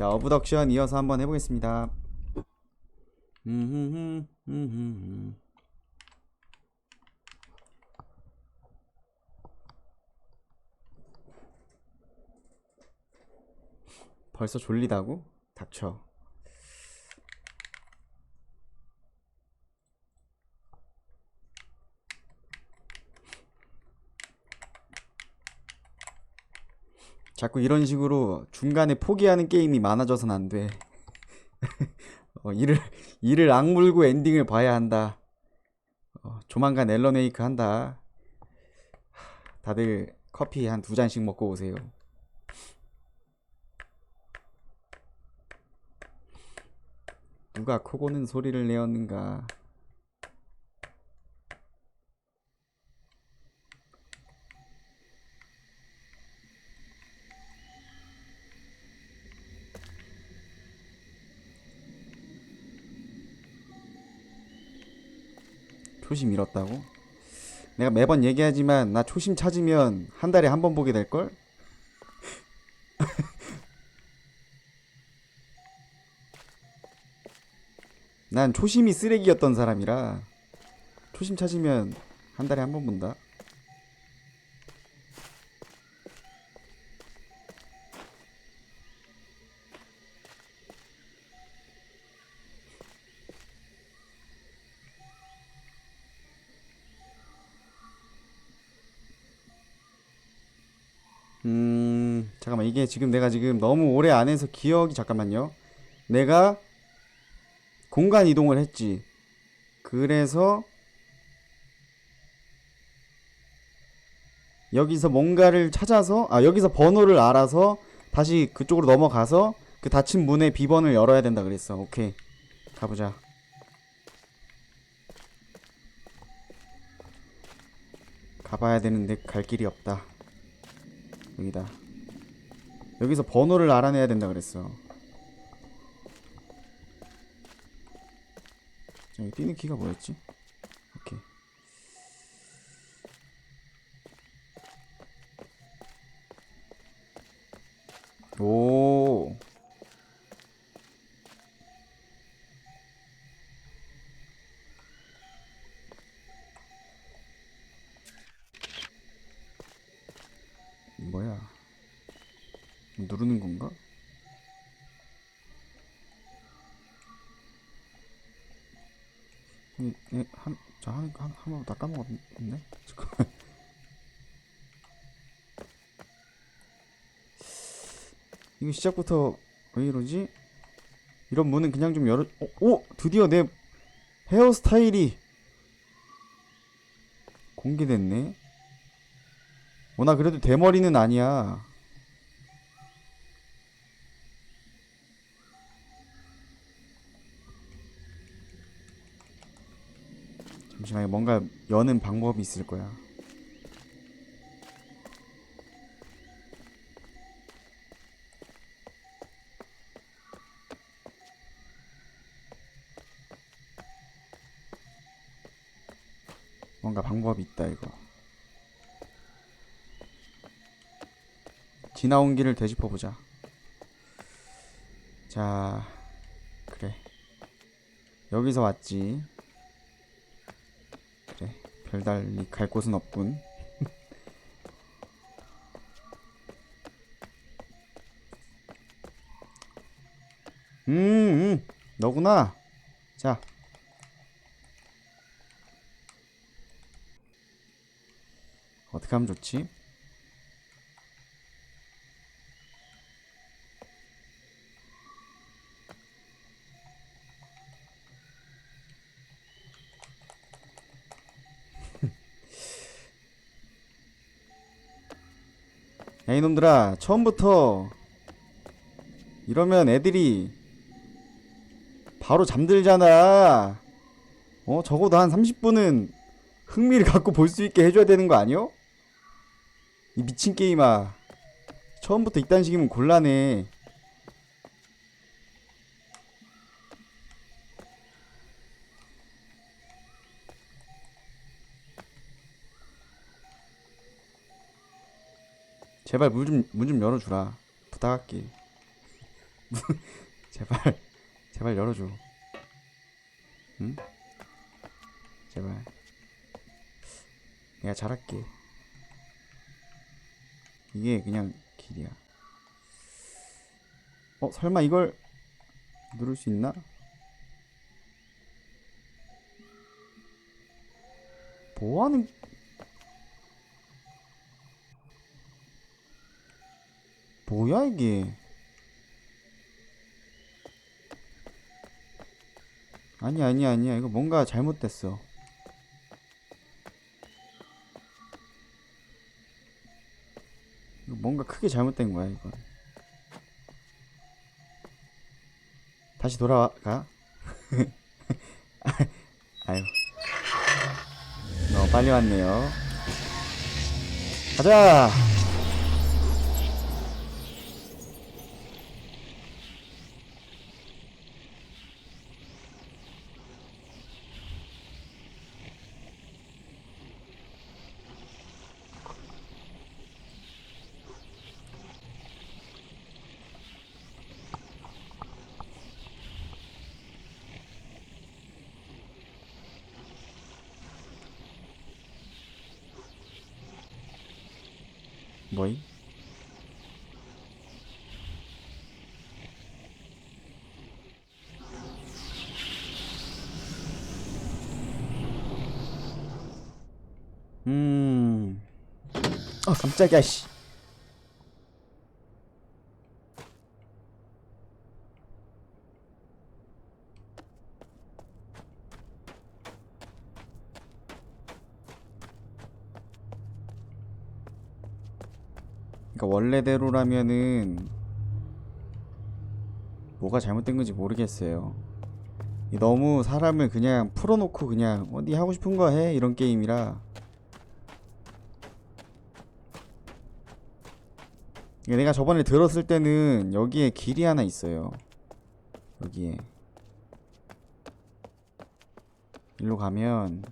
자, 어브덕션 이어서 한번 해보겠습니다. 벌써 졸리다고? 닥쳐. 자꾸 이런 식으로 중간에 포기하는 게임이 많아져선 안 돼. 어, 이를 이를 악물고 엔딩을 봐야 한다. 어, 조만간 앨런웨이크 한다. 하, 다들 커피 한 두 잔씩 먹고 오세요. 누가 코 고는 소리를 내었는가? 초심 잃었다고? 내가 매번 얘기하지만 나 초심 찾으면 한 달에 한 번 보게 될걸? 난 초심이 쓰레기였던 사람이라 초심 찾으면 한 달에 한 번 본다. 이게 지금 내가 지금 너무 오래 안 해서 기억이 잠깐만요. 내가 공간 이동을 했지. 그래서 여기서 뭔가를 찾아서 아 여기서 번호를 알아서 다시 그쪽으로 넘어가서 그 닫힌 문의 비번을 열어야 된다 그랬어. 오케이. 가보자. 가봐야 되는데 갈 길이 없다. 여기다. 여기서 번호를 알아내야 된다 그랬어. 자, 여기 뛰는 키가 뭐였지? 오케이. 오. 뭐야? 누르는 건가? 이, 이, 한, 자, 한, 한, 다 까먹었네? 이거 시작부터 왜 이러지? 이런 문은 그냥 좀 열어, 어, 오! 드디어 내 헤어스타일이 공개됐네? 어, 나 그래도 대머리는 아니야. 잠시만요. 뭔가 여는 방법이 있을 거야. 뭔가 방법이 있다, 이거. 지나온 길을 되짚어 보자. 자, 그래. 여기서 왔지. 별달리 갈 곳은 없군. 음, 음, 너구나. 자. 어떻게 하면 좋지? 이놈들아 처음부터 이러면 애들이 바로 잠들잖아. 어 적어도 한 30분은 흥미를 갖고 볼 수 있게 해줘야 되는 거 아니요? 이 미친 게임아. 처음부터 이딴 식이면 곤란해 제발 문 좀 문 좀 열어주라. 부탁할게. 제발 제발 열어줘. 응? 제발. 내가 잘할게. 이게 그냥 길이야. 어 설마 이걸 누를 수 있나? 뭐하는 뭐야 이게? 아니 아니 아니야. 이거 뭔가 잘못됐어. 이거 뭔가 크게 잘못된 거야 이건. 다시 돌아가? 아유. 너무 빨리 왔네요. 가자 뭐이? 음. 아 깜짝이야 씨. 그러니까 원래대로라면은 뭐가 잘못된 건지 모르겠어요. 이 너무 사람을 그냥 풀어놓고 그냥 어디 하고 싶은 거 해 이런 게임이라 이게 내가 저번에 들었을 때는 여기에 길이 하나 있어요. 여기에 일로 가면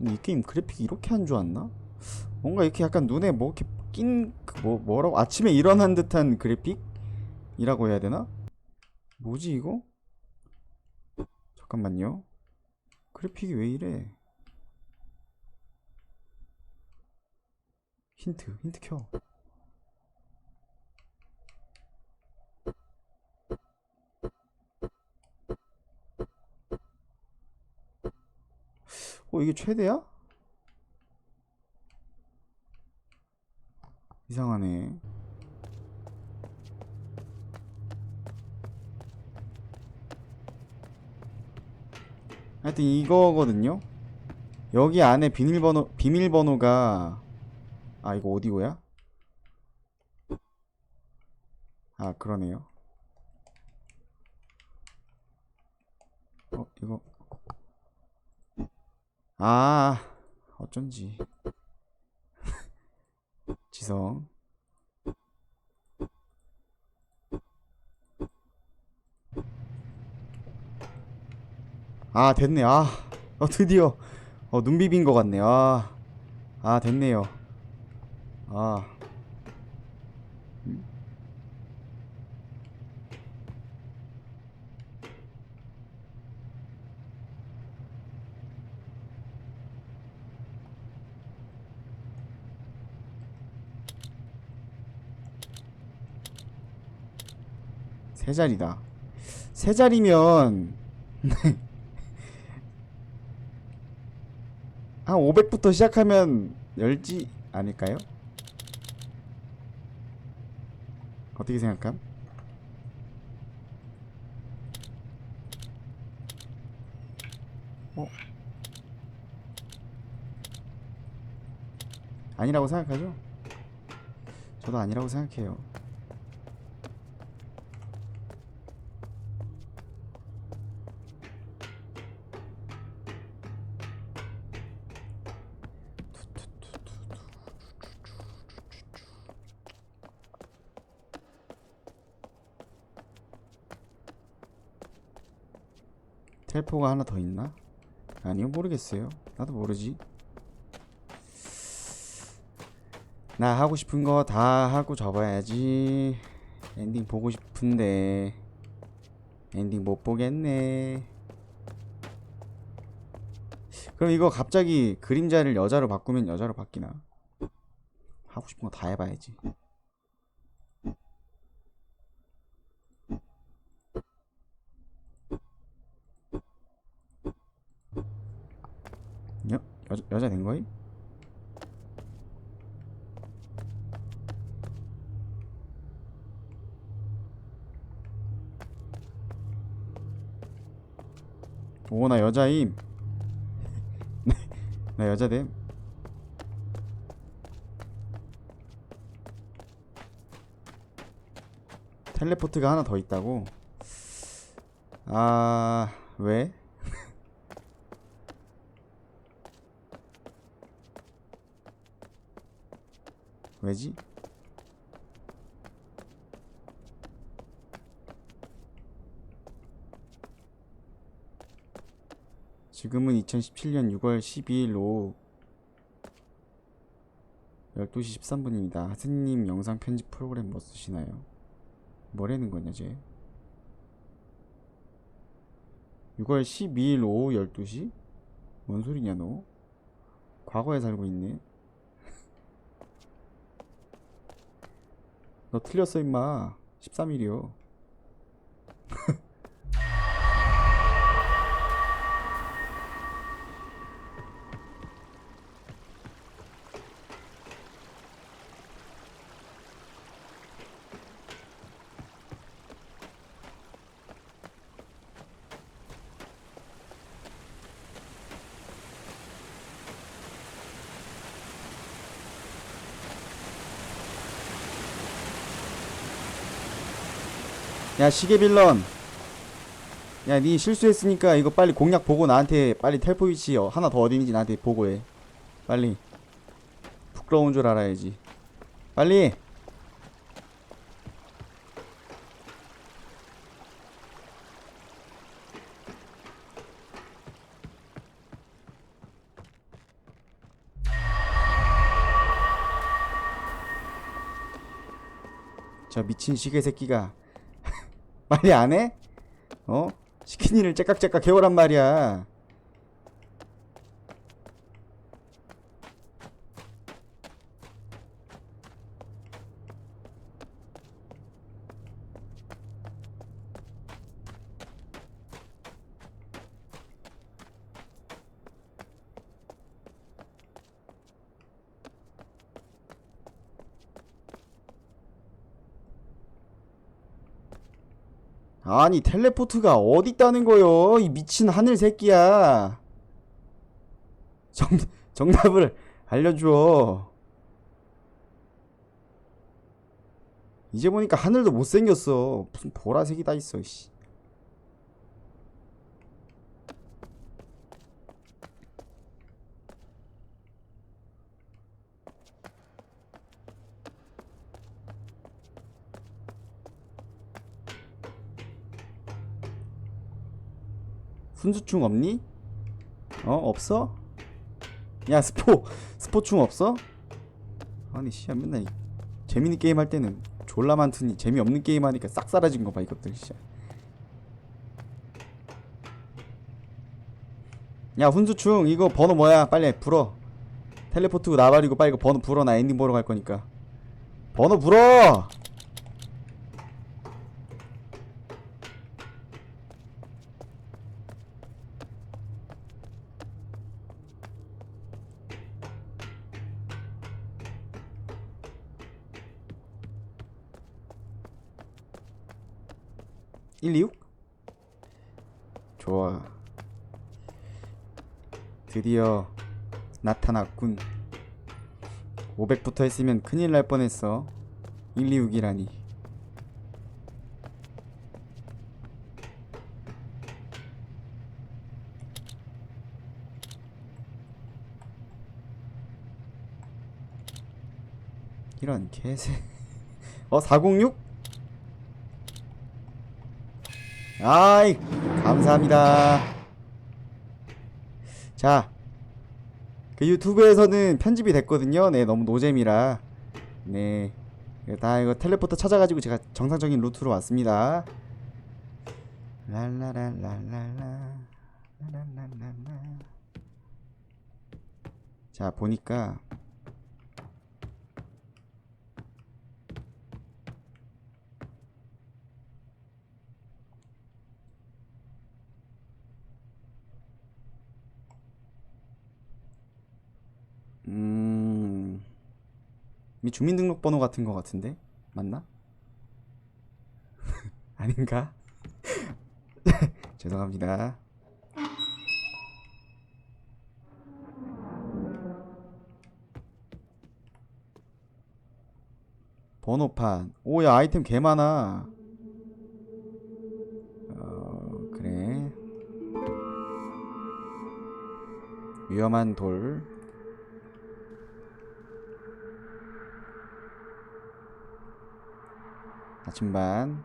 이 게임 그래픽이 이렇게 안 좋았나? 뭔가 이렇게 약간 눈에 뭐 이렇게 낀뭐 뭐라고 아침에 일어난 듯한 그래픽 이라고 해야 되나? 뭐지 이거? 잠깐만요. 그래픽이 왜 이래? 힌트, 힌트 켜. 어, 이게 최대야? 이상하네. 하여튼 이거거든요. 여기 안에 비밀번호 비밀번호가 아 이거 오디오야? 아 그러네요. 어 이거 아 어쩐지 지성 아 됐네 아 어, 드디어. 어, 눈 비빈 것 같네 아, 아 됐네요. 아. 세 자리다. 세 자리면 한 500부터 시작하면 열지 않을까요? 어떻게 생각함? 어? 아니라고 생각하죠? 저도 아니라고 생각해요. 텔포가 하나 더 있나? 아니요 모르겠어요 나도 모르지 나 하고 싶은 거 다 하고 접어야지. 엔딩 보고 싶은데 엔딩 못 보겠네. 그럼 이거 갑자기 그림자를 여자로 바꾸면 여자로 바뀌나? 하고 싶은 거 다 해봐야지. 여, 여자, 된 거임? 오, 나 여자임. 나 여자됨. 텔레포트가 하나 더 있다고? 아, 왜? 왜지? 지금은 2017년 6월 12일 오후 12시 13분입니다. 하스님 영상 편집 프로그램 뭐 쓰시나요? 뭐라는 거냐, 쟤? 6월 12일 오후 12시? 뭔 소리냐, 너? 과거에 살고 있네. 너 틀렸어, 임마. 13일이요. 야 시계 빌런. 야 니 실수했으니까 이거 빨리 공략 보고 나한테 빨리 텔포 위치 어, 하나 더 어디 있는지 나한테 보고해. 빨리. 부끄러운 줄 알아야지. 빨리. 저 미친 시계 새끼가 빨리 안 해? 어? 일을 째깍째깍 해오란 말이야. 아니 텔레포트가 어디 있다는 거요? 이 미친 하늘 새끼야. 정 정답을 알려줘. 이제 보니까 하늘도 못생겼어. 무슨 보라색이 다 있어. 씨. 훈수충 없니? 어 없어? 야 스포 스포충 없어? 아니 씨야 맨날 이- 재밌는 게임 할 때는 졸라 많더니 재미없는 게임 하니까 싹 사라진 거 봐 이것들 씨야 야 훈수충 이거 번호 뭐야 빨리 불어 텔레포트 나발이고 빨리 이거 번호 불어 나 엔딩 보러 갈 거니까 번호 불어 126? 좋아. 드디어 나타났군. 500부터 했으면 큰일 날 뻔했어. 126이라니. 이런 개새. 어, 406? 아이 감사합니다 자 그 유튜브에서는 편집이 됐거든요 네 너무 노잼이라 네. 다 이거 텔레포터 찾아가지고 제가 정상적인 루트로 왔습니다. 랄라랄랄랄라. 자, 보니까 음. 이 주민등록번호 같은 거 같은데 맞나? 아닌가? 죄송합니다. 번호판. 오야 아이템 개 많아. 어 그래. 위험한 돌. 나침반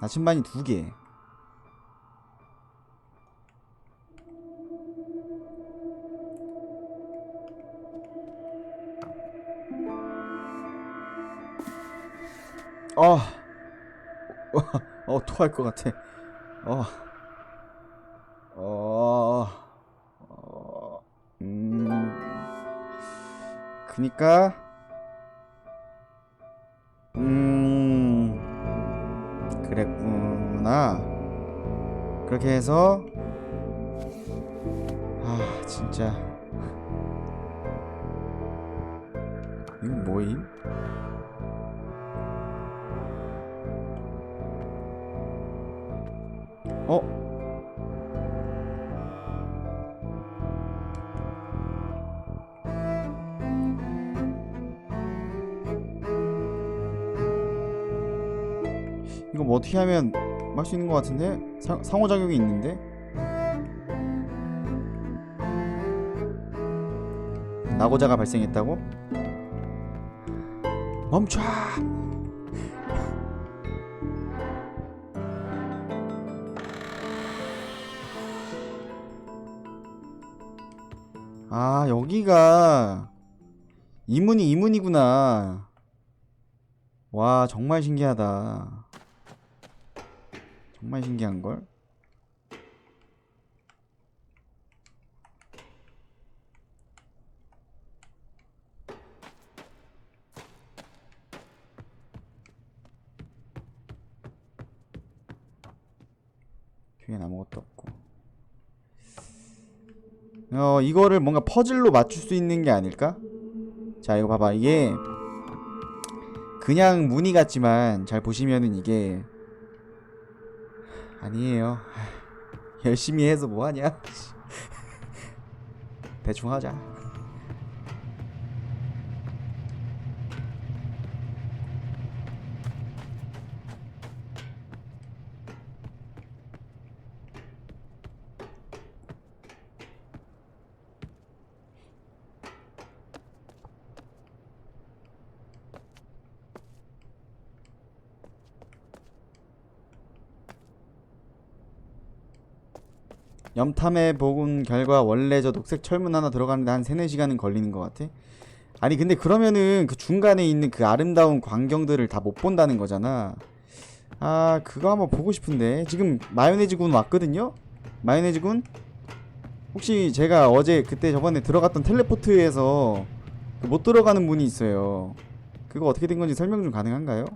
나침반이 두 개. 어, 어, 토할 것 같아. 어, 어, 어, 음, 그니까. 그렇게 해서, 아, 진짜. 이건 뭐임? 어? 이거 뭐 어떻게 하면 할 수 있는 것 같은데? 상, 상호작용이 있는데? 낙오자가 발생했다고? 멈춰! 아, 여기가 이문이 이문이구나. 와, 정말 신기하다. 정말 신기한 걸. 뒤엔 아무것도 없고. 어, 이거를 뭔가 퍼즐로 맞출 수 있는 게 아닐까? 자, 이거 봐봐. 이게 그냥 무늬 같지만 잘 보시면은 이게 아니에요. 하, 열심히 해서 뭐 하냐? 대충 하자. 염탐해 본 결과 원래 저 녹색 철문 하나 들어가는데 한 3, 4시간은 걸리는 것 같아. 아니 근데 그러면은 그 중간에 있는 그 아름다운 광경들을 다 못 본다는 거잖아. 아 그거 한번 보고 싶은데 지금 마요네즈 군 왔거든요? 마요네즈 군? 혹시 제가 어제 그때 저번에 들어갔던 텔레포트에서 그 못 들어가는 문이 있어요. 그거 어떻게 된 건지 설명 좀 가능한가요?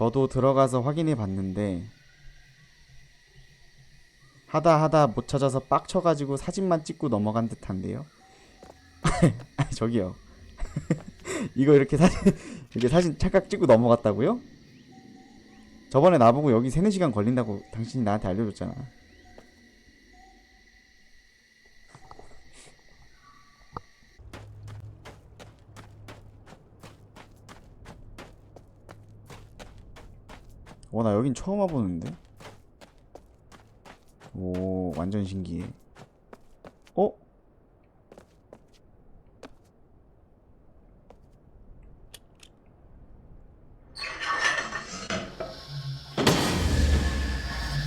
저도 들어가서 확인해 봤는데 하다 하다 못 찾아서 빡쳐가지고 사진만 찍고 넘어간 듯한데요. 저기요. 이거 이렇게 사진 이렇게 사진 착각 찍고 넘어갔다고요? 저번에 나보고 여기 3, 4시간 걸린다고 당신이 나한테 알려줬잖아. 어, 나 여긴 처음 와보는데? 오, 완전 신기해. 어?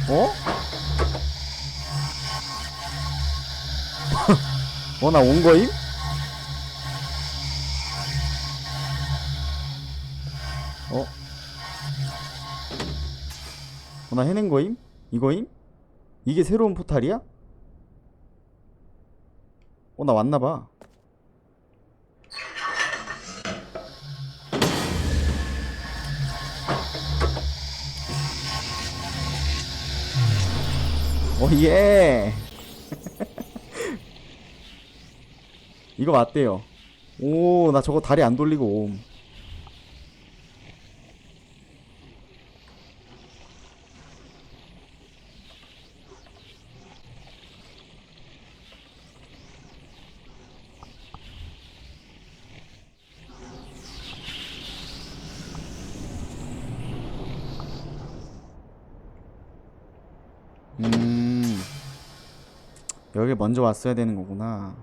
어? 어, 나 온 거임? 해낸 거임? 이거임? 이게 새로운 포탈이야? 어, 나 왔나봐. 오, 예! 이거 맞대요. 오, 나 저거 다리 안 돌리고 옴. 음. 여기 먼저 왔어야 되는 거구나.